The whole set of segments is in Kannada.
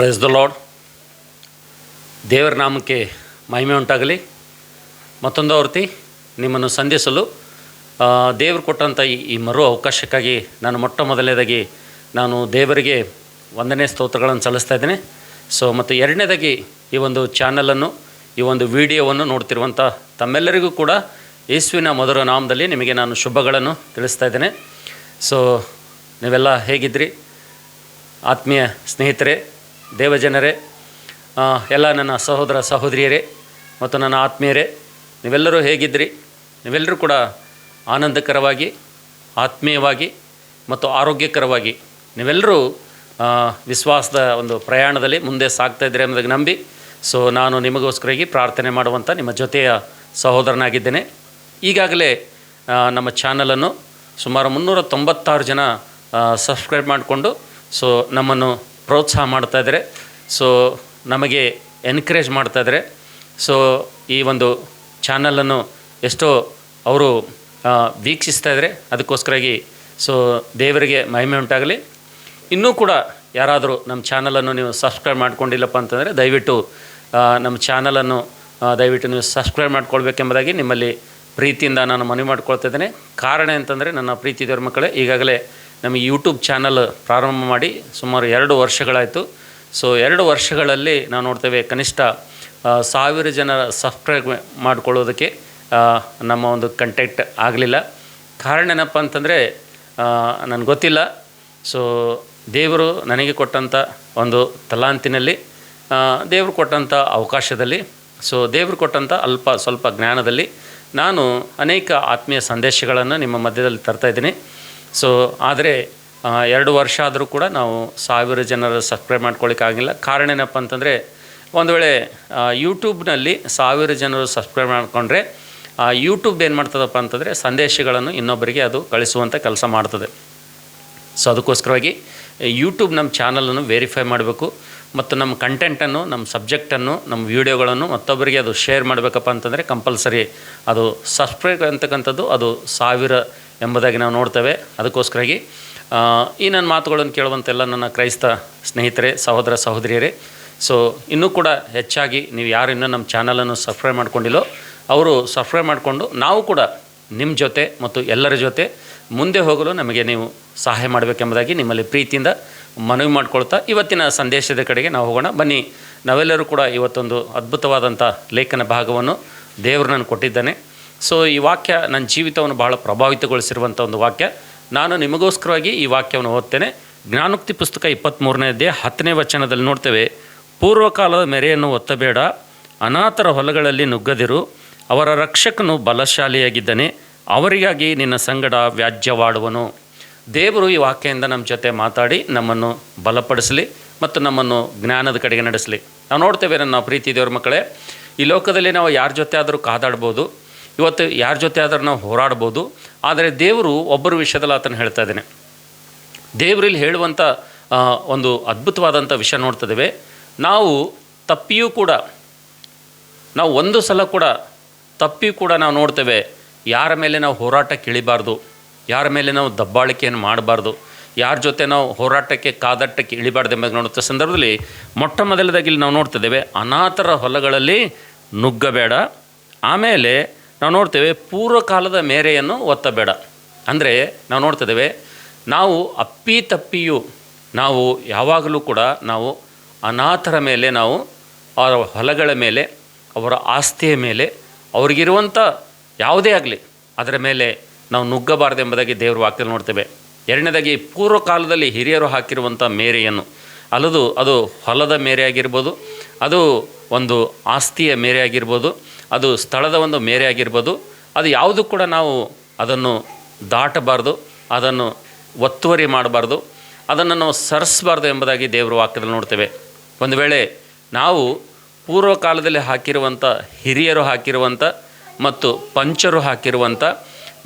ಪ್ರೈಸ್ ದ ಲಾರ್ಡ್ ದೇವರ ನಾಮಕ್ಕೆ ಮಹಿಮೆ ಉಂಟಾಗಲಿ. ಮತ್ತೊಂದು ಆವೃತ್ತಿ ನಿಮ್ಮನ್ನು ಸಂಧಿಸಲು ದೇವರು ಕೊಟ್ಟಂಥ ಈ ಈ ಮರು ಅವಕಾಶಕ್ಕಾಗಿ ನಾನು ಮೊಟ್ಟ ಮೊದಲನೇದಾಗಿ ನಾನು ದೇವರಿಗೆ ಒಂದನೇ ಸ್ತೋತ್ರಗಳನ್ನು ಸಲ್ಲಿಸ್ತಾ ಇದ್ದೇನೆ. ಸೊ ಮತ್ತು ಎರಡನೇದಾಗಿ ಈ ಒಂದು ಚಾನಲನ್ನು ಈ ಒಂದು ವಿಡಿಯೋವನ್ನು ನೋಡ್ತಿರುವಂಥ ತಮ್ಮೆಲ್ಲರಿಗೂ ಕೂಡ ಯೇಸುವಿನ ಮಧುರ ನಾಮದಲ್ಲಿ ನಿಮಗೆ ನಾನು ಶುಭಗಳನ್ನು ತಿಳಿಸ್ತಾ ಇದ್ದೇನೆ. ಸೊ ನೀವೆಲ್ಲ ಹೇಗಿದ್ರಿ ಆತ್ಮೀಯ ಸ್ನೇಹಿತರೆ ದೇವಜನರೇ ಎಲ್ಲ ನನ್ನ ಸಹೋದರ ಸಹೋದರಿಯರೇ ಮತ್ತು ನನ್ನ ಆತ್ಮೀಯರೇ, ನೀವೆಲ್ಲರೂ ಹೇಗಿದ್ರಿ ನೀವೆಲ್ಲರೂ ಕೂಡ ಆನಂದಕರವಾಗಿ, ಆತ್ಮೀಯವಾಗಿ ಮತ್ತು ಆರೋಗ್ಯಕರವಾಗಿ ನೀವೆಲ್ಲರೂ ವಿಶ್ವಾಸದ ಒಂದು ಪ್ರಯಾಣದಲ್ಲಿ ಮುಂದೆ ಸಾಗ್ತಾ ಇದ್ದೀರಿ ಅನ್ನೋದಕ್ಕೆ ನಂಬಿ, ಸೊ ನಾನು ನಿಮಗೋಸ್ಕರಾಗಿ ಪ್ರಾರ್ಥನೆ ಮಾಡುವಂಥ ನಿಮ್ಮ ಜೊತೆಯ ಸಹೋದರನಾಗಿದ್ದೇನೆ. ಈಗಾಗಲೇ ನಮ್ಮ ಚಾನಲನ್ನು ಸುಮಾರು ಮುನ್ನೂರ ತೊಂಬತ್ತಾರು ಜನ ಸಬ್ಸ್ಕ್ರೈಬ್ ಮಾಡಿಕೊಂಡು, ಸೊ ನಮ್ಮನ್ನು ಪ್ರೋತ್ಸಾಹ ಮಾಡ್ತಾ ಇದ್ದಾರೆ. ಸೊ ನಮಗೆ ಎನ್ಕರೇಜ್ ಮಾಡ್ತಾ ಇದ್ದರೆ. ಸೊ ಈ ಒಂದು ಚಾನಲನ್ನು ಎಷ್ಟೋ ಅವರು ವೀಕ್ಷಿಸ್ತಾ ಇದ್ದಾರೆ. ಅದಕ್ಕೋಸ್ಕರಾಗಿ ಸೊ ದೇವರಿಗೆ ಮಹಿಮೆ ಉಂಟಾಗಲಿ. ಇನ್ನೂ ಕೂಡ ಯಾರಾದರೂ ನಮ್ಮ ಚಾನಲನ್ನು ನೀವು ಸಬ್ಸ್ಕ್ರೈಬ್ ಮಾಡ್ಕೊಂಡಿಲ್ಲಪ್ಪ ಅಂತಂದರೆ, ದಯವಿಟ್ಟು ನಮ್ಮ ಚಾನಲನ್ನು ದಯವಿಟ್ಟು ನೀವು ಸಬ್ಸ್ಕ್ರೈಬ್ ಮಾಡ್ಕೊಳ್ಬೇಕೆಂಬುದಾಗಿ ನಿಮ್ಮಲ್ಲಿ ಪ್ರೀತಿಯಿಂದ ನಾನು ಮನವಿ ಮಾಡ್ಕೊಳ್ತಾ ಇದ್ದೇನೆ. ಕಾರಣ ಅಂತಂದರೆ ನನ್ನ ಪ್ರೀತಿ ದೇವ್ರ ಮಕ್ಕಳೇ, ಈಗಾಗಲೇ ನಮ್ಮ ಯೂಟ್ಯೂಬ್ ಚಾನಲ್ ಪ್ರಾರಂಭ ಮಾಡಿ ಸುಮಾರು ಎರಡು ವರ್ಷಗಳಾಯಿತು. ಸೊ ಎರಡು ವರ್ಷಗಳಲ್ಲಿ ನಾವು ನೋಡ್ತೇವೆ ಕನಿಷ್ಠ ಸಾವಿರ ಜನ ಸಬ್ಸ್ಕ್ರೈಬ್ ಮಾಡಿಕೊಳ್ಳೋದಕ್ಕೆ ನಮ್ಮ ಒಂದು ಕಂಟೆಕ್ಟ್ ಆಗಲಿಲ್ಲ. ಕಾರಣ ಏನಪ್ಪ ಅಂತಂದರೆ ನನಗೆ ಗೊತ್ತಿಲ್ಲ. ಸೊ ದೇವರು ನನಗೆ ಕೊಟ್ಟಂಥ ಒಂದು ತಲಾಂತಿನಲ್ಲಿ ದೇವರು ಕೊಟ್ಟಂಥ ಅವಕಾಶದಲ್ಲಿ ಸೊ ದೇವರು ಕೊಟ್ಟಂಥ ಅಲ್ಪ ಸ್ವಲ್ಪ ಜ್ಞಾನದಲ್ಲಿ ನಾನು ಅನೇಕ ಆತ್ಮೀಯ ಸಂದೇಶಗಳನ್ನು ನಿಮ್ಮ ಮಧ್ಯದಲ್ಲಿ ತರ್ತಾ ಇದ್ದೀನಿ. ಸೊ ಆದರೆ ಎರಡು ವರ್ಷ ಆದರೂ ಕೂಡ ನಾವು ಸಾವಿರ ಜನರ ಸಬ್ಸ್ಕ್ರೈಬ್ ಮಾಡ್ಕೊಳ್ಳಿಕ್ಕಾಗಿಲ್ಲ ಕಾರಣ ಏನಪ್ಪ ಅಂತಂದರೆ, ಒಂದು ವೇಳೆ ಯೂಟ್ಯೂಬ್ನಲ್ಲಿ ಸಾವಿರ ಜನರು ಸಬ್ಸ್ಕ್ರೈಬ್ ಮಾಡಿಕೊಂಡ್ರೆ ಯೂಟ್ಯೂಬ್ ಏನು ಮಾಡ್ತದಪ್ಪ ಅಂತಂದರೆ, ಸಂದೇಶಗಳನ್ನು ಇನ್ನೊಬ್ಬರಿಗೆ ಅದು ಕಳಿಸುವಂಥ ಕೆಲಸ ಮಾಡ್ತದೆ. ಸೊ ಅದಕ್ಕೋಸ್ಕರವಾಗಿ ಯೂಟ್ಯೂಬ್ ನಮ್ಮ ಚಾನಲನ್ನು ವೆರಿಫೈ ಮಾಡಬೇಕು, ಮತ್ತು ನಮ್ಮ ಕಂಟೆಂಟನ್ನು ನಮ್ಮ ಸಬ್ಜೆಕ್ಟನ್ನು ನಮ್ಮ ವೀಡಿಯೋಗಳನ್ನು ಮತ್ತೊಬ್ಬರಿಗೆ ಅದು ಶೇರ್ ಮಾಡಬೇಕಪ್ಪ ಅಂತಂದರೆ, ಕಂಪಲ್ಸರಿ ಅದು ಸಬ್ಸ್ಕ್ರೈಬ್ ಅಂತಕ್ಕಂಥದ್ದು ಅದು ಸಾವಿರ ಎಂಬುದಾಗಿ ನಾವು ನೋಡ್ತೇವೆ. ಅದಕ್ಕೋಸ್ಕರಾಗಿ ಈ ನನ್ನ ಮಾತುಗಳನ್ನು ಕೇಳುವಂತೆಲ್ಲ ನನ್ನ ಕ್ರೈಸ್ತ ಸ್ನೇಹಿತರೆ, ಸಹೋದರ ಸಹೋದರಿಯರೇ, ಸೊ ಇನ್ನೂ ಕೂಡ ಹೆಚ್ಚಾಗಿ ನೀವು ಯಾರು ಇನ್ನೂ ನಮ್ಮ ಚಾನಲನ್ನು ಸಬ್ಸ್ಕ್ರೈಬ್ ಮಾಡ್ಕೊಂಡಿಲ್ಲೋ, ಅವರು ಸಬ್ಸ್ಕ್ರೈಬ್ ಮಾಡಿಕೊಂಡು ನಾವು ಕೂಡ ನಿಮ್ಮ ಜೊತೆ ಮತ್ತು ಎಲ್ಲರ ಜೊತೆ ಮುಂದೆ ಹೋಗಲು ನಮಗೆ ನೀವು ಸಹಾಯ ಮಾಡಬೇಕೆಂಬುದಾಗಿ ನಿಮ್ಮಲ್ಲಿ ಪ್ರೀತಿಯಿಂದ ಮನವಿ ಮಾಡಿಕೊಳ್ತಾ ಇವತ್ತಿನ ಸಂದೇಶದ ಕಡೆಗೆ ನಾವು ಹೋಗೋಣ. ಬನ್ನಿ, ನಾವೆಲ್ಲರೂ ಕೂಡ ಇವತ್ತೊಂದು ಅದ್ಭುತವಾದಂಥ ಲೇಖನ ಭಾಗವನ್ನು ದೇವರು ನಾನು ಕೊಟ್ಟಿದ್ದಾನೆ. ಸೊ ಈ ವಾಕ್ಯ ನನ್ನ ಜೀವಿತವನ್ನು ಬಹಳ ಪ್ರಭಾವಿತಗೊಳಿಸಿರುವಂಥ ಒಂದು ವಾಕ್ಯ. ನಾನು ನಿಮಗೋಸ್ಕರವಾಗಿ ಈ ವಾಕ್ಯವನ್ನು ಓದ್ತೇನೆ. ಜ್ಞಾನೋಕ್ತಿ ಪುಸ್ತಕ ಇಪ್ಪತ್ತ್ಮೂರನೇ ಅಧ್ಯಾಯ ಹತ್ತನೇ ವಚನದಲ್ಲಿ ನೋಡ್ತೇವೆ. ಪೂರ್ವಕಾಲದ ಮೆರೆಯನ್ನು ಒತ್ತಬೇಡ. ಅನಾಥರ ಹೊಲಗಳಲ್ಲಿ ನುಗ್ಗದಿರು. ಅವರ ರಕ್ಷಕನು ಬಲಶಾಲಿಯಾಗಿದ್ದಾನೆ. ಅವರಿಗಾಗಿ ನಿನ್ನ ಸಂಗಡ ವ್ಯಾಜ್ಯವಾಡುವನು. ದೇವರು ಈ ವಾಕ್ಯದಿಂದ ನಮ್ಮ ಜೊತೆ ಮಾತಾಡಿ ನಮ್ಮನ್ನು ಬಲಪಡಿಸಲಿ ಮತ್ತು ನಮ್ಮನ್ನು ಜ್ಞಾನದ ಕಡೆಗೆ ನಡೆಸಲಿ. ನಾವು ನೋಡ್ತೇವೆ ನನ್ನ ಪ್ರೀತಿ ದೇವ್ರ ಮಕ್ಕಳೇ, ಈ ಲೋಕದಲ್ಲಿ ನಾವು ಯಾರ ಜೊತೆ ಆದರೂ ಕಾದಾಡ್ಬೋದು. ಇವತ್ತು ಯಾರ ಜೊತೆ ಆದರೂ ನಾವು ಹೋರಾಡ್ಬೋದು. ಆದರೆ ದೇವರು ಒಬ್ಬರ ವಿಷಯದಲ್ಲಿ ಆತನ ಹೇಳ್ತಾ ಇದ್ದೇನೆ. ದೇವರಲ್ಲಿ ಹೇಳುವಂಥ ಒಂದು ಅದ್ಭುತವಾದಂಥ ವಿಷಯ ನೋಡ್ತಿದ್ದೇವೆ ನಾವು ತಪ್ಪಿಯೂ ಕೂಡ, ನಾವು ಒಂದು ಸಲ ಕೂಡ ತಪ್ಪಿಯೂ ಕೂಡ ನಾವು ನೋಡ್ತೇವೆ. ಯಾರ ಮೇಲೆ ನಾವು ಹೋರಾಟಕ್ಕೆ ಇಳಿಬಾರ್ದು ಯಾರ ಮೇಲೆ ನಾವು ದಬ್ಬಾಳಿಕೆಯನ್ನು ಮಾಡಬಾರ್ದು, ಯಾರ ಜೊತೆ ನಾವು ಹೋರಾಟಕ್ಕೆ ಕಾದಟ್ಟಕ್ಕೆ ಇಳಿಬಾರ್ದು ಎಂಬ ನೋಡುತ್ತ ಸಂದರ್ಭದಲ್ಲಿ ಮೊಟ್ಟ ಮೊದಲದಾಗಿ ನಾವು ನೋಡ್ತಿದ್ದೇವೆ ಅನಾಥರ ಹೊಲಗಳಲ್ಲಿ ನುಗ್ಗಬೇಡ. ಆಮೇಲೆ ನಾವು ನೋಡ್ತೇವೆ ಪೂರ್ವಕಾಲದ ಮೇರೆಯನ್ನು ಒತ್ತಬೇಡ. ಅಂದರೆ ನಾವು ನೋಡ್ತಿದ್ದೇವೆ, ನಾವು ಅಪ್ಪಿ ತಪ್ಪಿಯೂ ನಾವು ಯಾವಾಗಲೂ ಕೂಡ ನಾವು ಅನಾಥರ ಮೇಲೆ, ನಾವು ಅವರ ಹೊಲಗಳ ಮೇಲೆ, ಅವರ ಆಸ್ತಿಯ ಮೇಲೆ ಅವ್ರಿಗಿರುವಂಥ ಯಾವುದೇ ಆಗಲಿ, ಅದರ ಮೇಲೆ ನಾವು ನುಗ್ಗಬಾರ್ದು ಎಂಬುದಾಗಿ ದೇವ್ರ ವಾಕ್ಯದಲ್ಲಿ ನೋಡ್ತೇವೆ. ಎರಡನೇದಾಗಿ, ಪೂರ್ವಕಾಲದಲ್ಲಿ ಹಿರಿಯರು ಹಾಕಿರುವಂಥ ಮೇರೆಯನ್ನು. ಅಲ್ಲದು ಅದು ಹೊಲದ ಮೇರೆ ಆಗಿರ್ಬೋದು ಅದು ಒಂದು ಆಸ್ತಿಯ ಮೇರೆ ಆಗಿರ್ಬೋದು ಅದು ಸ್ಥಳದ ಒಂದು ಮೇರೆ ಆಗಿರ್ಬೋದು ಅದು ಯಾವುದು ಕೂಡ ನಾವು ಅದನ್ನು ದಾಟಬಾರ್ದು, ಅದನ್ನು ಒತ್ತುವರಿ ಮಾಡಬಾರ್ದು, ಅದನ್ನು ನಾವು ಸರಿಸಬಾರ್ದು ಎಂಬುದಾಗಿ ದೇವರ ವಾಕ್ಯದಲ್ಲಿ ನೋಡ್ತೇವೆ. ಒಂದು ವೇಳೆ ನಾವು ಪೂರ್ವ ಕಾಲದಲ್ಲಿ ಹಾಕಿರುವಂಥ ಹಿರಿಯರು ಹಾಕಿರುವಂಥ ಮತ್ತು ಪಂಚರು ಹಾಕಿರುವಂಥ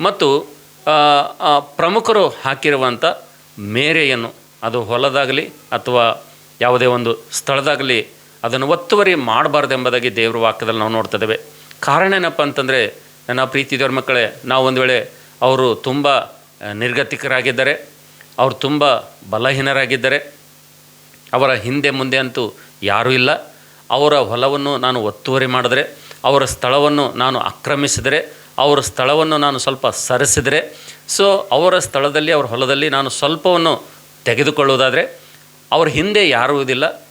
ಮತ್ತು ಪ್ರಮುಖರು ಹಾಕಿರುವಂಥ ಮೇರೆಯನ್ನು, ಅದು ಹೊಲದಾಗಲಿ ಅಥವಾ ಯಾವುದೇ ಒಂದು ಸ್ಥಳದಾಗಲಿ ಅದನ್ನು ಒತ್ತುವರಿ ಮಾಡಬಾರ್ದು ಎಂಬುದಾಗಿ ದೇವರ ವಾಕ್ಯದಲ್ಲಿ ನಾವು ನೋಡ್ತಿದ್ದೇವೆ ಕಾರಣ ಏನಪ್ಪ ಅಂತಂದರೆ, ನನ್ನ ಪ್ರೀತಿ ದೇವ್ರ ಮಕ್ಕಳೇ, ನಾವು ಒಂದು ವೇಳೆ ಅವರು ತುಂಬ ನಿರ್ಗತಿಕರಾಗಿದ್ದಾರೆ, ಅವರು ತುಂಬ ಬಲಹೀನರಾಗಿದ್ದಾರೆ, ಅವರ ಹಿಂದೆ ಮುಂದೆ ಅಂತೂ ಯಾರೂ ಇಲ್ಲ. ಅವರ ಹೊಲವನ್ನು ನಾನು ಒತ್ತುವರಿ ಮಾಡಿದ್ರೆ, ಅವರ ಸ್ಥಳವನ್ನು ನಾನು ಆಕ್ರಮಿಸಿದರೆ, ಅವರ ಸ್ಥಳವನ್ನು ನಾನು ಸ್ವಲ್ಪ ಸರಿಸಿದರೆ, ಸೊ ಅವರ ಸ್ಥಳದಲ್ಲಿ, ಅವರ ಹೊಲದಲ್ಲಿ ನಾನು ಸ್ವಲ್ಪವನ್ನು ತೆಗೆದುಕೊಳ್ಳುವುದಾದರೆ, ಅವ್ರ ಹಿಂದೆ ಯಾರೂ ಇದಿಲ್ಲ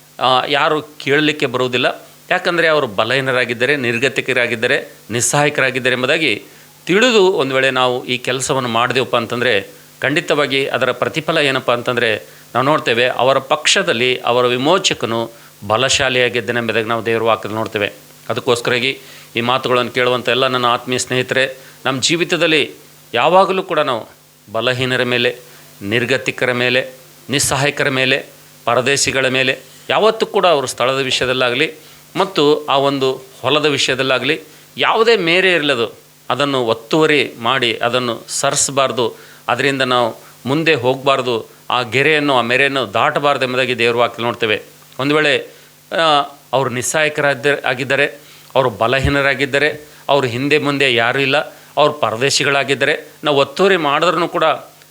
ಯಾರು ಕೇಳಲಿಕ್ಕೆ ಬರುವುದಿಲ್ಲ. ಯಾಕಂದರೆ ಅವರು ಬಲಹೀನರಾಗಿದ್ದರೆ, ನಿರ್ಗತಿಕರಾಗಿದ್ದರೆ, ನಿಸ್ಸಹಾಯಕರಾಗಿದ್ದಾರೆ ಎಂಬುದಾಗಿ ತಿಳಿದು ಒಂದು ವೇಳೆ ನಾವು ಈ ಕೆಲಸವನ್ನು ಮಾಡಿದೆವಪ್ಪ ಅಂತಂದರೆ, ಖಂಡಿತವಾಗಿ ಅದರ ಪ್ರತಿಫಲ ಏನಪ್ಪ ಅಂತಂದರೆ, ನಾವು ನೋಡ್ತೇವೆ ಅವರ ಪಕ್ಷದಲ್ಲಿ ಅವರ ವಿಮೋಚಕನು ಬಲಶಾಲಿಯಾಗಿದ್ದನೆಂಬುದಾಗಿ ನಾವು ದೇವರ ವಾಕ್ಯದಲ್ಲಿ ನೋಡ್ತೇವೆ. ಅದಕ್ಕೋಸ್ಕರಾಗಿ ಈ ಮಾತುಗಳನ್ನು ಕೇಳುವಂಥ ಎಲ್ಲ ನನ್ನ ಆತ್ಮೀಯ ಸ್ನೇಹಿತರೆ, ನಮ್ಮ ಜೀವಿತದಲ್ಲಿ ಯಾವಾಗಲೂ ಕೂಡ ನಾವು ಬಲಹೀನರ ಮೇಲೆ, ನಿರ್ಗತಿಕರ ಮೇಲೆ, ನಿಸ್ಸಹಾಯಕರ ಮೇಲೆ, ಪರದೇಶಿಗಳ ಮೇಲೆ ಯಾವತ್ತೂ ಕೂಡ ಅವರು ಸ್ಥಳದ ವಿಷಯದಲ್ಲಾಗಲಿ ಮತ್ತು ಆ ಒಂದು ಹೊಲದ ವಿಷಯದಲ್ಲಾಗಲಿ ಯಾವುದೇ ಮೇರೆ ಇರಲದು, ಅದನ್ನು ಒತ್ತುವರಿ ಮಾಡಿ, ಅದನ್ನು ಸರಿಸಬಾರ್ದು, ಅದರಿಂದ ನಾವು ಮುಂದೆ ಹೋಗಬಾರ್ದು, ಆ ಗೆರೆಯನ್ನು, ಆ ಮೇರೆಯನ್ನು ದಾಟಬಾರ್ದು ಎಂಬುದಾಗಿ ದೇವರು ವಾಕ್ಯ ನೋಡ್ತೇವೆ. ಒಂದು ವೇಳೆ ಅವರು ನಿಸ್ಸಹಾಯಕರಾದ ಆಗಿದ್ದರೆ, ಅವರು ಬಲಹೀನರಾಗಿದ್ದರೆ, ಅವರು ಹಿಂದೆ ಮುಂದೆ ಯಾರೂ ಇಲ್ಲ, ಅವರು ಪರದೇಶಿಗಳಾಗಿದ್ದರೆ, ನಾವು ಒತ್ತುವರಿ ಮಾಡಿದ್ರೂ ಕೂಡ,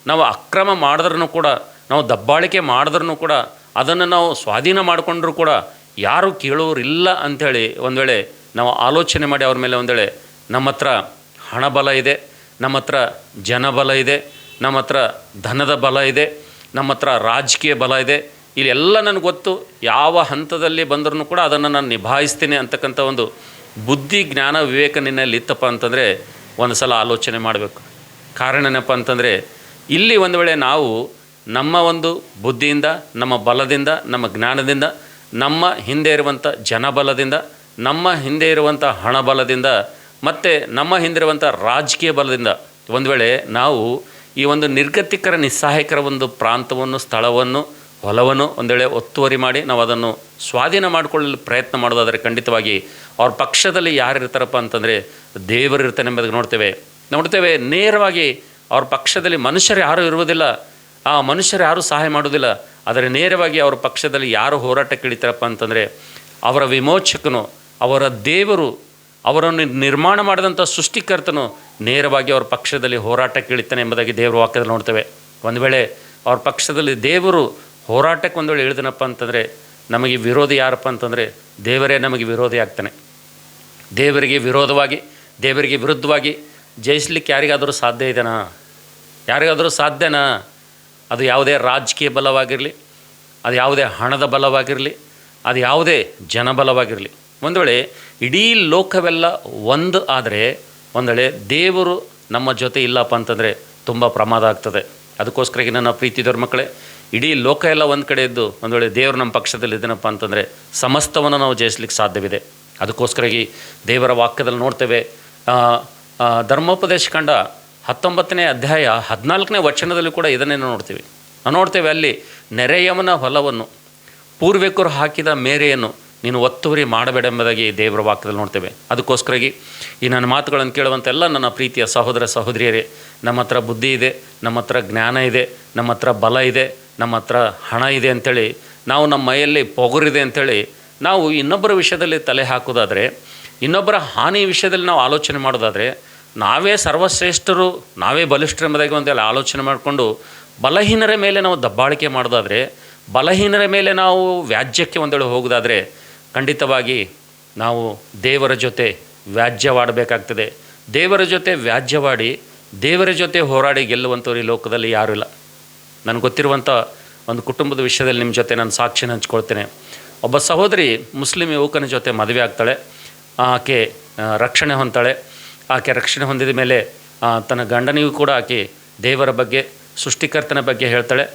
ನಾವು ಅಕ್ರಮ ಮಾಡಿದ್ರೂ ಕೂಡ, ನಾವು ದಬ್ಬಾಳಿಕೆ ಮಾಡಿದ್ರೂ ಕೂಡ ಅದನ್ನು ನಾವು ಸ್ವಾಧೀನ ಮಾಡಿಕೊಂಡ್ರೂ ಕೂಡ ಯಾರು ಕೇಳೋರಿಲ್ಲ ಅಂಥೇಳಿ ಒಂದು ವೇಳೆ ನಾವು ಆಲೋಚನೆ ಮಾಡಿ ಅವ್ರ ಮೇಲೆ ಒಂದು ವೇಳೆ ನಮ್ಮ ಹತ್ರ ಹಣಬಲ ಇದೆ, ನಮ್ಮ ಹತ್ರ ಜನಬಲ ಇದೆ, ನಮ್ಮ ಹತ್ರ ಧನದ ಬಲ ಇದೆ, ನಮ್ಮ ಹತ್ರ ರಾಜಕೀಯ ಬಲ ಇದೆ, ಇಲ್ಲೆಲ್ಲ ನನಗೆ ಗೊತ್ತು ಯಾವ ಹಂತದಲ್ಲಿ ಬಂದರೂ ಕೂಡ ಅದನ್ನು ನಾನು ನಿಭಾಯಿಸ್ತೀನಿ ಅಂತಕ್ಕಂಥ ಒಂದು ಬುದ್ಧಿ, ಜ್ಞಾನ, ವಿವೇಕ ನಿನ್ನಲ್ಲಿ ಇತ್ತಪ್ಪ ಅಂತಂದರೆ ಒಂದು ಸಲ ಆಲೋಚನೆ ಮಾಡಬೇಕು. ಕಾರಣ ಏನಪ್ಪ ಅಂತಂದರೆ ಇಲ್ಲಿ ಒಂದು ವೇಳೆ ನಾವು ನಮ್ಮ ಒಂದು ಬುದ್ಧಿಯಿಂದ, ನಮ್ಮ ಬಲದಿಂದ, ನಮ್ಮ ಜ್ಞಾನದಿಂದ, ನಮ್ಮ ಹಿಂದೆ ಇರುವಂಥ ಜನಬಲದಿಂದ, ನಮ್ಮ ಹಿಂದೆ ಇರುವಂಥ ಹಣಬಲದಿಂದ, ಮತ್ತು ನಮ್ಮ ಹಿಂದಿರುವಂಥ ರಾಜಕೀಯ ಬಲದಿಂದ ಒಂದು ವೇಳೆ ನಾವು ಈ ಒಂದು ನಿರ್ಗತಿಕರ, ನಿಸ್ಸಹಾಯಕರ ಒಂದು ಪ್ರಾಂತವನ್ನು, ಸ್ಥಳವನ್ನು, ಹೊಲವನ್ನು ಒಂದು ಒತ್ತುವರಿ ಮಾಡಿ ನಾವು ಅದನ್ನು ಸ್ವಾಧೀನ ಮಾಡಿಕೊಳ್ಳಲು ಪ್ರಯತ್ನ ಮಾಡೋದಾದರೆ ಖಂಡಿತವಾಗಿ ಅವ್ರ ಪಕ್ಷದಲ್ಲಿ ಯಾರು ಇರ್ತಾರಪ್ಪ ಅಂತಂದರೆ ದೇವರು ಇರ್ತಾನೆ ಎಂಬುದಕ್ಕೆ ನೋಡ್ತೇವೆ. ನೋಡ್ತೇವೆ, ನೇರವಾಗಿ ಅವ್ರ ಪಕ್ಷದಲ್ಲಿ ಮನುಷ್ಯರು ಯಾರೂ ಇರುವುದಿಲ್ಲ. ಆ ಮನುಷ್ಯರು ಯಾರೂ ಸಹಾಯ ಮಾಡೋದಿಲ್ಲ ಆದರೆ ನೇರವಾಗಿ ಅವರ ಪಕ್ಷದಲ್ಲಿ ಯಾರು ಹೋರಾಟಕ್ಕೆ ಇಳಿತಾರಪ್ಪ ಅಂತಂದರೆ, ಅವರ ವಿಮೋಚಕನು, ಅವರ ದೇವರು, ಅವರನ್ನು ನಿರ್ಮಾಣ ಮಾಡಿದಂಥ ಸೃಷ್ಟಿಕರ್ತನು ನೇರವಾಗಿ ಅವರ ಪಕ್ಷದಲ್ಲಿ ಹೋರಾಟಕ್ಕೆ ಇಳಿತಾನೆ ಎಂಬುದಾಗಿ ದೇವರ ವಾಕ್ಯದಲ್ಲಿ ನೋಡ್ತೇವೆ. ಒಂದು ವೇಳೆ ಅವ್ರ ಪಕ್ಷದಲ್ಲಿ ದೇವರು ಹೋರಾಟಕ್ಕೆ ಒಂದು ವೇಳೆ ಇಳಿದನಪ್ಪ ಅಂತಂದರೆ, ನಮಗೆ ವಿರೋಧಿ ಯಾರಪ್ಪ ಅಂತಂದರೆ, ದೇವರೇ ನಮಗೆ ವಿರೋಧಿ ಆಗ್ತಾನೆ. ದೇವರಿಗೆ ವಿರೋಧವಾಗಿ, ದೇವರಿಗೆ ವಿರುದ್ಧವಾಗಿ ಜಯಿಸ್ಲಿಕ್ಕೆ ಯಾರಿಗಾದರೂ ಸಾಧ್ಯ ಇದೆನಾ? ಯಾರಿಗಾದರೂ ಸಾಧ್ಯನಾ? ಅದು ಯಾವುದೇ ರಾಜಕೀಯ ಬಲವಾಗಿರಲಿ, ಅದು ಯಾವುದೇ ಹಣದ ಬಲವಾಗಿರಲಿ, ಅದು ಯಾವುದೇ ಜನಬಲವಾಗಿರಲಿ ಒಂದು ವೇಳೆ ಇಡೀ ಲೋಕವೆಲ್ಲ ಒಂದು ಆದರೆ ಒಂದು ವೇಳೆ ದೇವರು ನಮ್ಮ ಜೊತೆ ಇಲ್ಲಪ್ಪ ಅಂತಂದರೆ ತುಂಬ ಪ್ರಮಾದ ಆಗ್ತದೆ. ಅದಕ್ಕೋಸ್ಕರ ನನ್ನ ಪ್ರೀತಿದವ್ರ ಮಕ್ಕಳೇ, ಇಡೀ ಲೋಕ ಎಲ್ಲ ಒಂದು ಕಡೆ ಇದ್ದು ಒಂದು ವೇಳೆ ದೇವರು ನಮ್ಮ ಪಕ್ಷದಲ್ಲಿ ಇದ್ದೇನಪ್ಪ ಅಂತಂದರೆ ಸಮಸ್ತವನ್ನು ನಾವು ಜಯಿಸ್ಲಿಕ್ಕೆ ಸಾಧ್ಯವಿದೆ. ಅದಕ್ಕೋಸ್ಕರಾಗಿ ದೇವರ ವಾಕ್ಯದಲ್ಲಿ ನೋಡ್ತೇವೆ. ಧರ್ಮೋಪದೇಶ ಕಂಡ ಹತ್ತೊಂಬತ್ತನೇ ಅಧ್ಯಾಯ ಹದಿನಾಲ್ಕನೇ ವಚನದಲ್ಲಿ ಕೂಡ ಇದನ್ನೇ ನೋಡ್ತೀವಿ. ನಾವು ನೋಡ್ತೇವೆ ಅಲ್ಲಿ ನೆರೆಯವನ ಹೊಲವನ್ನು, ಪೂರ್ವಿಕರು ಹಾಕಿದ ಮೇರೆಯನ್ನು ನೀನು ಒತ್ತುವರಿ ಮಾಡಬೇಡ ಎಂಬುದಾಗಿ ದೇವರ ವಾಕ್ಯದಲ್ಲಿ ನೋಡ್ತೇವೆ. ಅದಕ್ಕೋಸ್ಕರಾಗಿ ಈ ನನ್ನ ಮಾತುಗಳನ್ನು ಕೇಳುವಂಥೆಲ್ಲ ನನ್ನ ಪ್ರೀತಿಯ ಸಹೋದರ ಸಹೋದರಿಯರೇ, ನಮ್ಮ ಹತ್ರ ಬುದ್ಧಿ ಇದೆ, ನಮ್ಮ ಹತ್ರ ಜ್ಞಾನ ಇದೆ, ನಮ್ಮ ಹತ್ರ ಬಲ ಇದೆ, ನಮ್ಮ ಹತ್ರ ಹಣ ಇದೆ ಅಂಥೇಳಿ ನಾವು ನಮ್ಮ ಮೈಯಲ್ಲಿ ಪೊಗರಿದೆ ಅಂಥೇಳಿ ನಾವು ಇನ್ನೊಬ್ಬರ ವಿಷಯದಲ್ಲಿ ತಲೆ ಹಾಕೋದಾದರೆ ಇನ್ನೊಬ್ಬರ ಹಾನಿ ವಿಷಯದಲ್ಲಿ ನಾವು ಆಲೋಚನೆ ಮಾಡೋದಾದರೆ ನಾವೇ ಸರ್ವಶ್ರೇಷ್ಠರು, ನಾವೇ ಬಲಿಷ್ಠರು ಎಂಬುದಾಗಿ ಒಂದೆಲ್ಲ ಆಲೋಚನೆ ಮಾಡಿಕೊಂಡು ಬಲಹೀನರ ಮೇಲೆ ನಾವು ದಬ್ಬಾಳಿಕೆ ಮಾಡೋದಾದರೆ, ಬಲಹೀನರ ಮೇಲೆ ನಾವು ವ್ಯಾಜ್ಯಕ್ಕೆ ಒಂದೇಳು ಹೋಗೋದಾದರೆ ಖಂಡಿತವಾಗಿ ನಾವು ದೇವರ ಜೊತೆ ವ್ಯಾಜ್ಯವಾಡಬೇಕಾಗ್ತದೆ. ದೇವರ ಜೊತೆ ವ್ಯಾಜ್ಯವಾಡಿ, ದೇವರ ಜೊತೆ ಹೋರಾಡಿ ಗೆಲ್ಲುವಂಥವ್ರು ಈ ಲೋಕದಲ್ಲಿ ಯಾರೂ ಇಲ್ಲ. ನನಗೆ ಗೊತ್ತಿರುವಂಥ ಒಂದು ಕುಟುಂಬದ ವಿಷಯದಲ್ಲಿ ನಿಮ್ಮ ಜೊತೆ ನಾನು ಸಾಕ್ಷಿನ ಹಂಚ್ಕೊಳ್ತೇನೆ. ಒಬ್ಬ ಸಹೋದರಿ ಮುಸ್ಲಿಂ ಯುವಕನ ಜೊತೆ ಮದುವೆ ಆಗ್ತಾಳೆ. ಆಕೆ ರಕ್ಷಣೆ ಹೊಂದ್ತಾಳೆ. ಆಕೆ ರಕ್ಷಣೆ ಹೊಂದಿದ ಮೇಲೆ ತನ್ನ ಗಂಡನಿಗೂ ಕೂಡ ಆಕೆ ದೇವರ ಬಗ್ಗೆ, ಸೃಷ್ಟಿಕರ್ತನ ಬಗ್ಗೆ ಹೇಳ್ತಾಳೆ.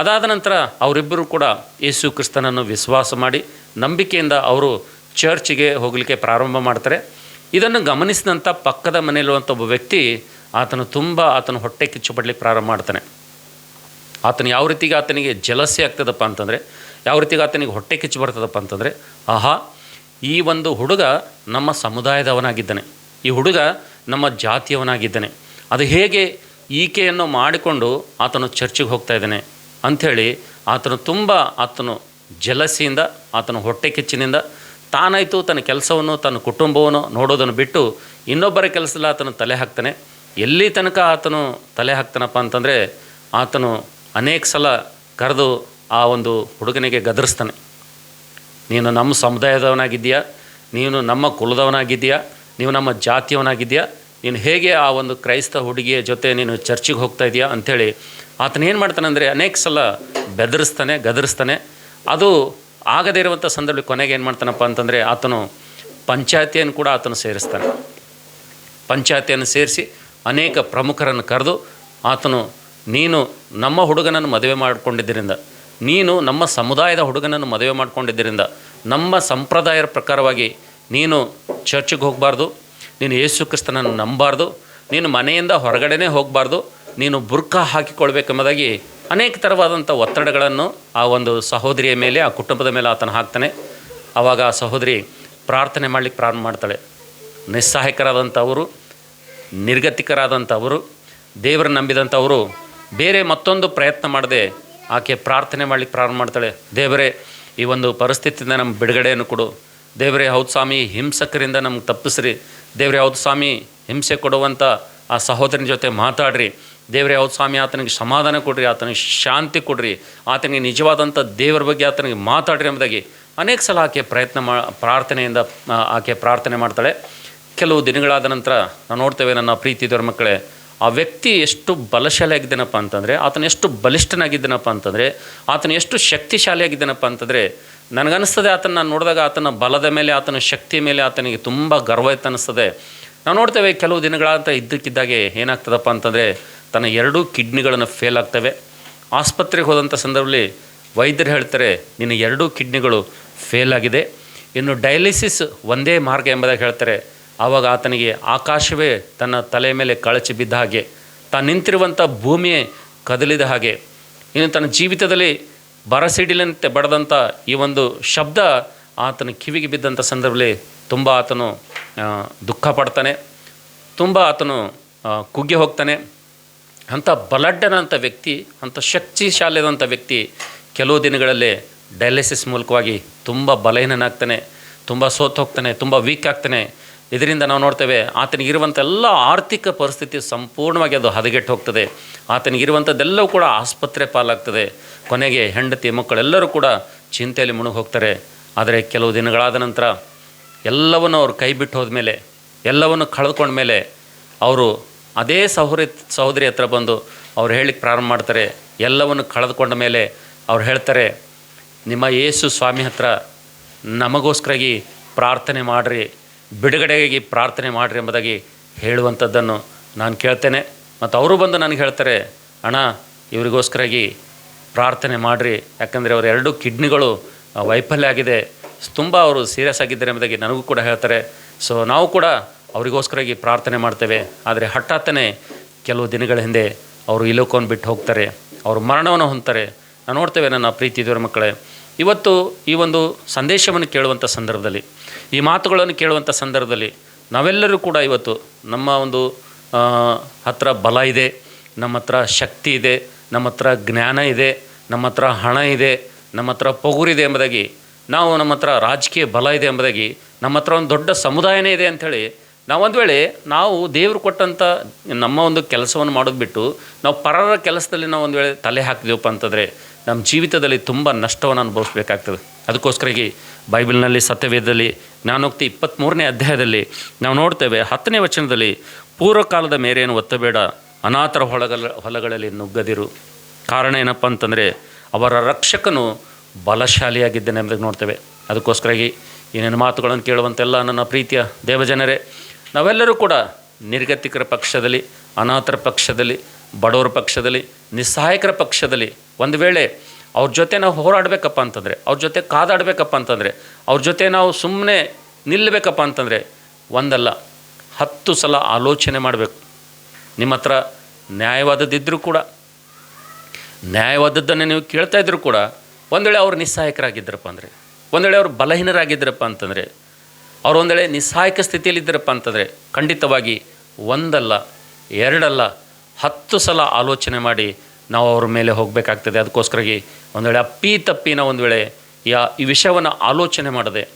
ಅದಾದ ನಂತರ ಅವರಿಬ್ಬರು ಕೂಡ ಯೇಸು ಕ್ರಿಸ್ತನನ್ನು ವಿಶ್ವಾಸ ಮಾಡಿ, ನಂಬಿಕೆಯಿಂದ ಅವರು ಚರ್ಚಿಗೆ ಹೋಗಲಿಕ್ಕೆ ಪ್ರಾರಂಭ ಮಾಡ್ತಾರೆ. ಇದನ್ನು ಗಮನಿಸಿದಂಥ ಪಕ್ಕದ ಮನೆಯಲ್ಲಿರುವಂಥ ಒಬ್ಬ ವ್ಯಕ್ತಿ ಆತನು ತುಂಬ ಆತನ ಹೊಟ್ಟೆ ಕಿಚ್ಚು ಪಡಲಿಕ್ಕೆ ಪ್ರಾರಂಭ ಮಾಡ್ತಾನೆ. ಆತನು ಯಾವ ರೀತಿಗೆ ಆತನಿಗೆ ಜಲಸಿ ಆಗ್ತದಪ್ಪ ಅಂತಂದರೆ, ಯಾವ ರೀತಿಗೆ ಆತನಿಗೆ ಹೊಟ್ಟೆ ಕಿಚ್ಚು ಬರ್ತದಪ್ಪ ಅಂತಂದರೆ, ಆಹಾ, ಈ ಒಂದು ಹುಡುಗ ನಮ್ಮ ಸಮುದಾಯದವನಾಗಿದ್ದಾನೆ. ಈ ಹುಡುಗ ನಮ್ಮ ಜಾತಿಯವನಾಗಿದ್ದಾನೆ. ಅದು ಹೇಗೆ ಈಕೆಯನ್ನು ಮಾಡಿಕೊಂಡು ಆತನು ಚರ್ಚಿಗೆ ಹೋಗ್ತಾ ಇದ್ದಾನೆ ಅಂಥೇಳಿ ಆತನು ತುಂಬ ಆತನು ಜಲಸಿಯಿಂದ, ಆತನ ಹೊಟ್ಟೆ ಕಿಚ್ಚಿನಿಂದ ತಾನಾಯಿತು ತನ್ನ ಕೆಲಸವನ್ನು, ತನ್ನ ಕುಟುಂಬವನ್ನು ನೋಡೋದನ್ನು ಬಿಟ್ಟು ಇನ್ನೊಬ್ಬರ ಕೆಲಸದಲ್ಲಿ ಆತನು ತಲೆ ಹಾಕ್ತಾನೆ. ಎಲ್ಲಿ ತನಕ ಆತನು ತಲೆ ಹಾಕ್ತಾನಪ್ಪ ಅಂತಂದರೆ ಆತನು ಅನೇಕ ಸಲ ಕರೆದು ಆ ಒಂದು ಹುಡುಗನಿಗೆ ಗದರಿಸ್ತಾನೆ. ನೀನು ನಮ್ಮ ಸಮುದಾಯದವನಾಗಿದ್ದೀಯಾ? ನೀನು ನಮ್ಮ ಕುಲದವನಾಗಿದ್ದೀಯಾ? ನೀವು ನಮ್ಮ ಜಾತಿಯವನಾಗಿದೆಯಾ ನೀನು ಹೇಗೆ ಆ ಒಂದು ಕ್ರೈಸ್ತ ಹುಡುಗಿಯ ಜೊತೆ ನೀನು ಚರ್ಚಿಗೆ ಹೋಗ್ತಾ ಇದೆಯಾ? ಅಂಥೇಳಿ ಆತನೇನು ಮಾಡ್ತಾನೆ ಅಂದರೆ ಅನೇಕ ಸಲ ಬೆದರಿಸ್ತಾನೆ, ಗದರಿಸ್ತಾನೆ. ಅದು ಆಗದೇ ಇರುವಂಥ ಸಂದರ್ಭದಲ್ಲಿ ಕೊನೆಗೆ ಏನು ಮಾಡ್ತಾನಪ್ಪ ಅಂತಂದರೆ ಆತನು ಪಂಚಾಯತಿಯನ್ನು ಕೂಡ ಆತನು ಸೇರಿಸ್ತಾನೆ. ಪಂಚಾಯತಿಯನ್ನು ಸೇರಿಸಿ ಅನೇಕ ಪ್ರಮುಖರನ್ನು ಕರೆದು ಆತನು, ನೀನು ನಮ್ಮ ಹುಡುಗನನ್ನು ಮದುವೆ ಮಾಡಿಕೊಂಡಿದ್ದರಿಂದ, ನೀನು ನಮ್ಮ ಸಮುದಾಯದ ಹುಡುಗನನ್ನು ಮದುವೆ ಮಾಡಿಕೊಂಡಿದ್ದರಿಂದ, ನಮ್ಮ ಸಂಪ್ರದಾಯದ ಪ್ರಕಾರವಾಗಿ ನೀನು ಚರ್ಚಿಗೆ ಹೋಗಬಾರ್ದು, ನೀನು ಯೇಸು ಕ್ರಿಸ್ತನನ್ನು ನಂಬಾರ್ದು ನೀನು ಮನೆಯಿಂದ ಹೊರಗಡೆನೇ ಹೋಗಬಾರ್ದು, ನೀನು ಬುರ್ಕಾ ಹಾಕಿಕೊಳ್ಬೇಕೆಂಬುದಾಗಿ ಅನೇಕ ಥರವಾದಂಥ ಒತ್ತಡಗಳನ್ನು ಆ ಒಂದು ಸಹೋದರಿಯ ಮೇಲೆ, ಆ ಕುಟುಂಬದ ಮೇಲೆ ಆತನ ಹಾಕ್ತಾನೆ. ಆವಾಗ ಆ ಸಹೋದರಿ ಪ್ರಾರ್ಥನೆ ಮಾಡಲಿಕ್ಕೆ ಪ್ರಾರಂಭ ಮಾಡ್ತಾಳೆ. ನಿಸ್ಸಹಾಯಕರಾದಂಥವರು, ನಿರ್ಗತಿಕರಾದಂಥವರು ದೇವರ ನಂಬಿದಂಥವರು ಬೇರೆ ಮತ್ತೊಂದು ಪ್ರಯತ್ನ ಮಾಡದೆ ಆಕೆ ಪ್ರಾರ್ಥನೆ ಮಾಡಲಿಕ್ಕೆ ಪ್ರಾರಂಭ ಮಾಡ್ತಾಳೆ. ದೇವರೇ, ಈ ಒಂದು ಪರಿಸ್ಥಿತಿಯಿಂದ ನಮ್ಮ ಬಿಡುಗಡೆಯನ್ನು ಕೊಡು. ದೇವರೇ, ಹೌದು ಸ್ವಾಮಿ, ಹಿಂಸಕರಿಂದ ನಮ್ಗೆ ತಪ್ಪಿಸ್ರಿ. ದೇವರೇ, ಹೌದು ಸ್ವಾಮಿ, ಹಿಂಸೆ ಕೊಡುವಂಥ ಆ ಸಹೋದರನ ಜೊತೆ ಮಾತಾಡ್ರಿ. ದೇವರೇ, ಹೌದು ಸ್ವಾಮಿ, ಆತನಿಗೆ ಸಮಾಧಾನ ಕೊಡ್ರಿ, ಆತನಿಗೆ ಶಾಂತಿ ಕೊಡ್ರಿ, ಆತನಿಗೆ ನಿಜವಾದಂಥ ದೇವರ ಬಗ್ಗೆ ಆತನಿಗೆ ಮಾತಾಡ್ರಿ ಎಂಬುದಾಗಿ ಅನೇಕ ಸಲ ಆಕೆ ಪ್ರಯತ್ನ ಮಾ, ಪ್ರಾರ್ಥನೆಯಿಂದ ಆಕೆ ಪ್ರಾರ್ಥನೆ ಮಾಡ್ತಾಳೆ. ಕೆಲವು ದಿನಗಳಾದ ನಂತರ ನಾವು ನೋಡ್ತೇವೆ ನನ್ನ ಪ್ರೀತಿ ಮಕ್ಕಳೇ, ಆ ವ್ಯಕ್ತಿ ಎಷ್ಟು ಬಲಶಾಲಿಯಾಗಿದ್ದಾನಪ್ಪ ಅಂತಂದರೆ, ಆತನ ಎಷ್ಟು ಬಲಿಷ್ಠನಾಗಿದ್ದಾನಪ್ಪ ಅಂತಂದರೆ, ಆತನ ಎಷ್ಟು ಶಕ್ತಿಶಾಲಿಯಾಗಿದ್ದಾನಪ್ಪ ಅಂತಂದರೆ ನನಗನ್ನಿಸ್ತದೆ ಆತನ ನಾನು ನೋಡಿದಾಗ ಆತನ ಬಲದ ಮೇಲೆ, ಆತನ ಶಕ್ತಿಯ ಮೇಲೆ ಆತನಿಗೆ ತುಂಬ ಗರ್ವ ಇತ್ತು ಅನ್ನಿಸ್ತದೆ. ನಾವು ನೋಡ್ತೇವೆ ಕೆಲವು ದಿನಗಳಂತ ಇದ್ದಕ್ಕಿದ್ದಾಗೆ ಏನಾಗ್ತದಪ್ಪ ಅಂತಂದರೆ, ತನ್ನ ಎರಡೂ ಕಿಡ್ನಿಗಳನ್ನು ಫೇಲ್ ಆಗ್ತವೆ. ಆಸ್ಪತ್ರೆಗೆ ಹೋದಂಥ ಸಂದರ್ಭದಲ್ಲಿ ವೈದ್ಯರು ಹೇಳ್ತಾರೆ, ನಿನ್ನ ಎರಡೂ ಕಿಡ್ನಿಗಳು ಫೇಲ್ ಆಗಿದೆ. ಇನ್ನು ಡಯಾಲಿಸಿಸ್ ಒಂದೇ ಮಾರ್ಗ ಎಂಬುದಾಗಿ ಹೇಳ್ತಾರೆ. ಆವಾಗ ಆತನಿಗೆ ಆಕಾಶವೇ ತನ್ನ ತಲೆ ಮೇಲೆ ಕಳಚಿ ಬಿದ್ದ ಹಾಗೆ, ತಾನು ನಿಂತಿರುವಂಥ ಭೂಮಿಯೇ ಕದಲಿದ ಹಾಗೆ. ಇನ್ನು ತನ್ನ ಜೀವಿತದಲ್ಲಿ ಬರಸಿಡಿಲಂತೆ ಬಡದಂಥ ಈ ಒಂದು ಶಬ್ದ ಆತನ ಕಿವಿಗೆ ಬಿದ್ದಂಥ ಸಂದರ್ಭದಲ್ಲಿ ತುಂಬ ಆತನು ದುಃಖ ಪಡ್ತಾನೆ, ತುಂಬ ಆತನು ಕುಗ್ಗಿ ಹೋಗ್ತಾನೆ. ಅಂಥ ಬಲಡ್ಡನಂಥ ವ್ಯಕ್ತಿ, ಅಂಥ ಶಕ್ತಿಶಾಲಿಯಾದಂಥ ವ್ಯಕ್ತಿ ಕೆಲವು ದಿನಗಳಲ್ಲಿ ಡಯಾಲಿಸಿಸ್ ಮೂಲಕವಾಗಿ ತುಂಬ ಬಲಹೀನನಾಗ್ತಾನೆ, ತುಂಬ ಸೋತು ಹೋಗ್ತಾನೆ ತುಂಬ ವೀಕ್ ಆಗ್ತಾನೆ. ಇದರಿಂದ ನಾವು ನೋಡ್ತೇವೆ ಆತನಿಗಿರುವಂಥ ಎಲ್ಲ ಆರ್ಥಿಕ ಪರಿಸ್ಥಿತಿ ಸಂಪೂರ್ಣವಾಗಿ ಅದು ಹದಗೆಟ್ಟು ಹೋಗ್ತದೆ. ಆತನಿಗಿರುವಂಥದ್ದೆಲ್ಲವೂ ಕೂಡ ಆಸ್ಪತ್ರೆ ಪಾಲಾಗ್ತದೆ. ಕೊನೆಗೆ ಹೆಂಡತಿ ಮಕ್ಕಳೆಲ್ಲರೂ ಕೂಡ ಚಿಂತೆಯಲ್ಲಿ ಮುಳುಗಿ ಹೋಗ್ತಾರೆ ಆದರೆ ಕೆಲವು ದಿನಗಳಾದ ನಂತರ ಎಲ್ಲವನ್ನು ಅವರು ಕೈ ಬಿಟ್ಟು ಹೋದ್ಮೇಲೆ, ಎಲ್ಲವನ್ನು ಕಳೆದುಕೊಂಡ ಮೇಲೆ ಅವರು ಅದೇ ಸಹೋದರಿ ಸಹೋದರಿ ಹತ್ರ ಬಂದು ಅವ್ರು ಹೇಳಿಕ್ಕೆ ಪ್ರಾರಂಭ ಮಾಡ್ತಾರೆ. ಎಲ್ಲವನ್ನು ಕಳೆದುಕೊಂಡ ಮೇಲೆ ಅವ್ರು ಹೇಳ್ತಾರೆ, ನಿಮ್ಮ ಯೇಸು ಸ್ವಾಮಿ ಹತ್ರ ನಮಗೋಸ್ಕರಾಗಿ ಪ್ರಾರ್ಥನೆ ಮಾಡಿರಿ. ಬಿಡುಗಡೆಗಾಗಿ ಪ್ರಾರ್ಥನೆ ಮಾಡಿರಿ ಎಂಬುದಾಗಿ ಹೇಳುವಂಥದ್ದನ್ನು ನಾನು ಕೇಳ್ತೇನೆ. ಮತ್ತು ಅವರು ಬಂದು ನನಗೆ ಹೇಳ್ತಾರೆ, ಅಣ್ಣ ಇವರಿಗೋಸ್ಕರಾಗಿ ಪ್ರಾರ್ಥನೆ ಮಾಡಿರಿ. ಯಾಕಂದರೆ ಅವರ ಎರಡು ಕಿಡ್ನಿಗಳು ವೈಫಲ್ಯ ಆಗಿದೆ. ತುಂಬ ಅವರು ಸೀರಿಯಸ್ ಆಗಿದ್ದಾರೆ ಎಂಬುದಾಗಿ ನನಗೂ ಕೂಡ ಹೇಳ್ತಾರೆ. ಸೊ, ನಾವು ಕೂಡ ಅವರಿಗೋಸ್ಕರಾಗಿ ಪ್ರಾರ್ಥನೆ ಮಾಡ್ತೇವೆ. ಆದರೆ ಹಠಾತ್ತನೆ ಕೆಲವು ದಿನಗಳ ಹಿಂದೆ ಅವರು ಇಲೋಕವನ್ನು ಬಿಟ್ಟು ಹೋಗ್ತಾರೆ. ಅವರು ಮರಣವನ್ನು ಹೊಂತಾರೆ ನಾವು ನೋಡ್ತೇವೆ ನನ್ನ ಪ್ರೀತಿ ದೇವರ ಮಕ್ಕಳೇ. ಇವತ್ತು ಈ ಒಂದು ಸಂದೇಶವನ್ನು ಕೇಳುವಂಥ ಸಂದರ್ಭದಲ್ಲಿ ಈ ಮಾತುಗಳನ್ನು ಕೇಳುವಂಥ ಸಂದರ್ಭದಲ್ಲಿ ನಾವೆಲ್ಲರೂ ಕೂಡ ಇವತ್ತು ನಮ್ಮ ಒಂದು ಹತ್ರ ಬಲ ಇದೆ, ನಮ್ಮ ಹತ್ರ ಶಕ್ತಿ ಇದೆ, ನಮ್ಮ ಹತ್ರ ಜ್ಞಾನ ಇದೆ, ನಮ್ಮ ಹತ್ರ ಹಣ ಇದೆ, ನಮ್ಮ ಹತ್ರ ಪೊಗುರಿದೆ ಎಂಬುದಾಗಿ, ನಾವು ನಮ್ಮ ಹತ್ರ ರಾಜಕೀಯ ಬಲ ಇದೆ ಎಂಬುದಾಗಿ, ನಮ್ಮ ಹತ್ರ ಒಂದು ದೊಡ್ಡ ಸಮುದಾಯನೇ ಇದೆ ಅಂಥೇಳಿ ನಾವು ಒಂದು ವೇಳೆ ನಾವು ದೇವರು ಕೊಟ್ಟಂಥ ನಮ್ಮ ಒಂದು ಕೆಲಸವನ್ನು ಮಾಡೋದು ಬಿಟ್ಟು ನಾವು ಪರರ ಕೆಲಸದಲ್ಲಿ ನಾವು ಒಂದು ವೇಳೆ ತಲೆ ಹಾಕಿದೆವಪ್ಪ ಅಂತಂದರೆ ನಮ್ಮ ಜೀವಿತದಲ್ಲಿ ತುಂಬ ನಷ್ಟವನ್ನು ಅನುಭವಿಸ್ಬೇಕಾಗ್ತದೆ. ಅದಕ್ಕೋಸ್ಕರಾಗಿ ಬೈಬಲ್ನಲ್ಲಿ ಸತ್ಯವೇದದಲ್ಲಿ ಜ್ಞಾನೋಕ್ತಿ ಇಪ್ಪತ್ತ್ಮೂರನೇ ಅಧ್ಯಾಯದಲ್ಲಿ ನಾವು ನೋಡ್ತೇವೆ ಹತ್ತನೇ ವಚನದಲ್ಲಿ, ಪೂರ್ವಕಾಲದ ಮೇರೆಯನ್ನು ಒತ್ತಬೇಡ, ಅನಾಥರ ಹೊಲಗಳ, ಹೊಲಗಳಲ್ಲಿ ನುಗ್ಗದಿರು. ಕಾರಣ ಏನಪ್ಪ ಅಂತಂದರೆ, ಅವರ ರಕ್ಷಕನು ಬಲಶಾಲಿಯಾಗಿದ್ದೇನೆ ಎಂಬುದಕ್ಕೆ ನೋಡ್ತೇವೆ. ಅದಕ್ಕೋಸ್ಕರಾಗಿ ಏನೇನು ಮಾತುಗಳನ್ನು ಕೇಳುವಂತೆಲ್ಲ ನನ್ನ ಪ್ರೀತಿಯ ದೇವಜನರೇ, ನಾವೆಲ್ಲರೂ ಕೂಡ ನಿರ್ಗತಿಕರ ಪಕ್ಷದಲ್ಲಿ, ಅನಾಥರ ಪಕ್ಷದಲ್ಲಿ, ಬಡವರ ಪಕ್ಷದಲ್ಲಿ, ನಿಸ್ಸಹಾಯಕರ ಪಕ್ಷದಲ್ಲಿ ಒಂದು ವೇಳೆ ಅವ್ರ ಜೊತೆ ನಾವು ಹೋರಾಡಬೇಕಪ್ಪ ಅಂತಂದರೆ, ಅವ್ರ ಜೊತೆ ಕಾದಾಡಬೇಕಪ್ಪ ಅಂತಂದರೆ, ಅವ್ರ ಜೊತೆ ನಾವು ಸುಮ್ಮನೆ ನಿಲ್ಲಬೇಕಪ್ಪ ಅಂತಂದರೆ ಒಂದಲ್ಲ, ಹತ್ತು ಸಲ ಆಲೋಚನೆ ಮಾಡಬೇಕು. ನಿಮ್ಮ ಹತ್ರ ನ್ಯಾಯವಾದದ್ದಿದ್ದರೂ ಕೂಡ, ನ್ಯಾಯವಾದದ್ದನ್ನು ನೀವು ಕೇಳ್ತಾ ಇದ್ದರೂ ಕೂಡ ಒಂದು ವೇಳೆ ಅವ್ರು ನಿಸ್ಸಹಾಯಕರಾಗಿದ್ದರಪ್ಪ ಅಂದರೆ ಒಂದು ವೇಳೆ ಅವ್ರು ಬಲಹೀನರಾಗಿದ್ದರಪ್ಪ ಅಂತಂದರೆ, ಅವ್ರು ಒಂದು ವೇಳೆ ನಿಸ್ಸಹಾಯಕ ಸ್ಥಿತಿಯಲ್ಲಿದ್ದರಪ್ಪ ಅಂತಂದರೆ ಖಂಡಿತವಾಗಿ ಒಂದಲ್ಲ, ಎರಡಲ್ಲ, ಹತ್ತು ಸಲ ಆಲೋಚನೆ ಮಾಡಿ ನಾವು ಅವ್ರ ಮೇಲೆ ಹೋಗಬೇಕಾಗ್ತದೆ. ಅದಕ್ಕೋಸ್ಕರಾಗಿ ಒಂದು ವೇಳೆ ಅಪ್ಪಿ ತಪ್ಪಿನ ಒಂದು ವೇಳೆ ಯಾ ಈ ವಿಷಯವನ್ನು ಆಲೋಚನೆ ಮಾಡದೆ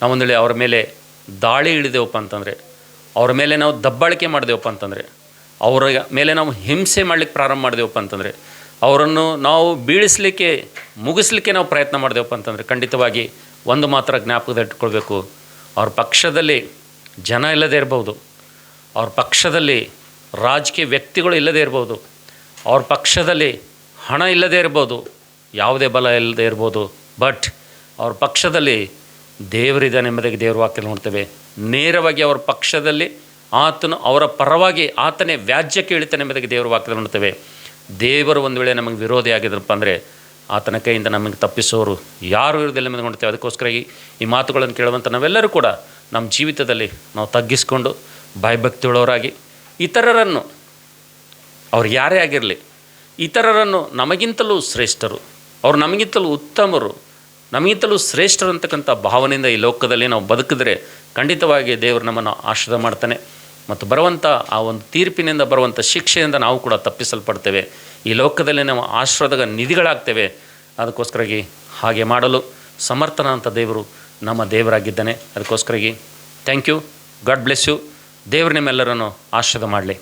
ನಾವು ಒಂದು ವೇಳೆ ಅವ್ರ ಮೇಲೆ ದಾಳಿ ಇಳಿದೆವಪ್ಪ ಅಂತಂದರೆ, ಅವ್ರ ಮೇಲೆ ನಾವು ದಬ್ಬಾಳಿಕೆ ಮಾಡಿದೆವಪ್ಪ ಅಂತಂದರೆ, ಅವರ ಮೇಲೆ ನಾವು ಹಿಂಸೆ ಮಾಡಲಿಕ್ಕೆ ಪ್ರಾರಂಭ ಮಾಡಿದೆವಪ್ಪ ಅಂತಂದರೆ, ಅವರನ್ನು ನಾವು ಬೀಳಿಸಲಿಕ್ಕೆ, ಮುಗಿಸ್ಲಿಕ್ಕೆ ನಾವು ಪ್ರಯತ್ನ ಮಾಡಿದೆವಪ್ಪ ಅಂತಂದರೆ ಖಂಡಿತವಾಗಿ ಒಂದು ಮಾತ್ರ ಜ್ಞಾಪಕದಲ್ಲಿಟ್ಕೊಳ್ಬೇಕು ಅವ್ರ ಪಕ್ಷದಲ್ಲಿ ಜನ ಇಲ್ಲದೇ ಇರ್ಬೋದು. ಅವ್ರ ಪಕ್ಷದಲ್ಲಿ ರಾಜಕೀಯ ವ್ಯಕ್ತಿಗಳು ಇಲ್ಲದೇ ಇರ್ಬೋದು. ಅವ್ರ ಪಕ್ಷದಲ್ಲಿ ಹಣ ಇಲ್ಲದೇ ಇರ್ಬೋದು, ಯಾವುದೇ ಬಲ ಇಲ್ಲದೇ ಇರ್ಬೋದು ಬಟ್ ಅವ್ರ ಪಕ್ಷದಲ್ಲಿ ದೇವರಿದ್ದಾನೆ ಎಂಬುದಾಗಿ ದೇವರ ವಾಕ್ಯ ನೋಡ್ತೇವೆ. ನೇರವಾಗಿ ಅವ್ರ ಪಕ್ಷದಲ್ಲಿ ಆತನು ಅವರ ಪರವಾಗಿ ಆತನೇ ವ್ಯಾಜ್ಯ ಕೇಳಿತಾನೆ ಎಂಬುದಾಗಿ ದೇವರ ವಾಕ್ಯದಲ್ಲಿ ನೋಡ್ತೇವೆ. ದೇವರು ಒಂದು ವೇಳೆ ನಮಗೆ ವಿರೋಧಿ ಆಗಿದ್ರಪ್ಪ ಅಂದರೆ ಆತನ ಕೈಯಿಂದ ನಮಗೆ ತಪ್ಪಿಸೋರು ಯಾರು ಇರೋದಿಲ್ಲ ಎಂಬುದು ನೋಡ್ತೇವೆ. ಅದಕ್ಕೋಸ್ಕರ ಈ ಈ ಮಾತುಗಳನ್ನು ಕೇಳುವಂಥ ನಾವೆಲ್ಲರೂ ಕೂಡ ನಮ್ಮ ಜೀವಿತದಲ್ಲಿ ನಾವು ತಗ್ಗಿಸ್ಕೊಂಡು, ಭಯಭಕ್ತಿಯುಳ್ಳವರಾಗಿ ಇತರರನ್ನು ಅವ್ರು ಯಾರೇ ಆಗಿರಲಿ, ಇತರರನ್ನು ನಮಗಿಂತಲೂ ಶ್ರೇಷ್ಠರು, ಅವ್ರು ನಮಗಿಂತಲೂ ಉತ್ತಮರು, ನಮಗಿಂತಲೂ ಶ್ರೇಷ್ಠರು ಅಂತಕ್ಕಂಥ ಭಾವನೆಯಿಂದ ಈ ಲೋಕದಲ್ಲಿ ನಾವು ಬದುಕಿದ್ರೆ ಖಂಡಿತವಾಗಿ ದೇವರು ನಮ್ಮನ್ನು ಆಶ್ರಯ ಮಾಡ್ತಾನೆ. ಮತ್ತು ಬರುವಂಥ ಆ ಒಂದು ತೀರ್ಪಿನಿಂದ ಬರುವಂಥ ಶಿಕ್ಷೆಯಿಂದ ನಾವು ಕೂಡ ತಪ್ಪಿಸಲ್ಪಡ್ತೇವೆ. ಈ ಲೋಕದಲ್ಲಿ ನಾವು ಆಶ್ರಯದ ನಿಧಿಗಳಾಗ್ತೇವೆ. ಅದಕ್ಕೋಸ್ಕರಾಗಿ ಹಾಗೆ ಮಾಡಲು ಸಮರ್ಥನ ಅಂತ ದೇವರು ನಮ್ಮ ದೇವರಾಗಿದ್ದಾನೆ. ಅದಕ್ಕೋಸ್ಕರಾಗಿ thank you god bless you ದೇವರು ನಿಮ್ಮೆಲ್ಲರನ್ನು ಆಶ್ರಯ ಮಾಡಲಿ.